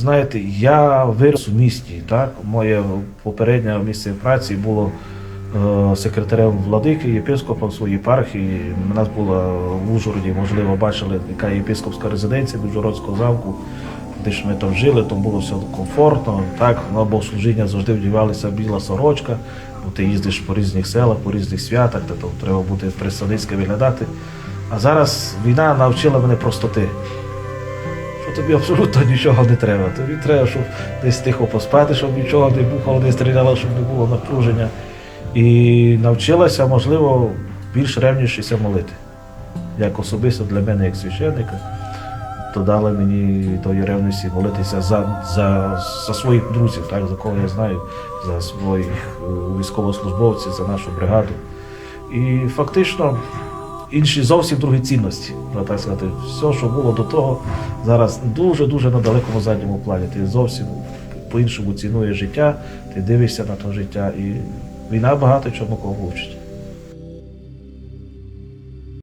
Знаєте, я вирос у місті. Так? Моє попереднє місце праці було е, секретарем владики, єпископом своєї єпархії. У нас була в Ужгороді, можливо, бачили, яка єпископська резиденція Ужгородського замку. Де ж ми там жили, там було все комфортно. Так, на богослужіння завжди вдівалася біла сорочка, бо ти їздиш по різних селах, по різних святах, де там треба бути представницько виглядати. А зараз війна навчила мене простоти що тобі абсолютно нічого не треба. Тобі треба, щоб десь тихо поспати, щоб нічого не бухало, не стріляло, щоб не було напруження. І навчилася, можливо, більш ревнішися молити. Як особисто для мене, як священника, то дали мені тої ревності молитися за, за, за своїх друзів, так, за кого я знаю, за своїх е, військовослужбовців, за нашу бригаду. І фактично інші зовсім другі цінності. Так сказати, все, що було до того, зараз дуже-дуже на далекому задньому плані. Ти зовсім по-іншому цінуєш життя, ти дивишся на те життя, і війна багато чому кого вчить.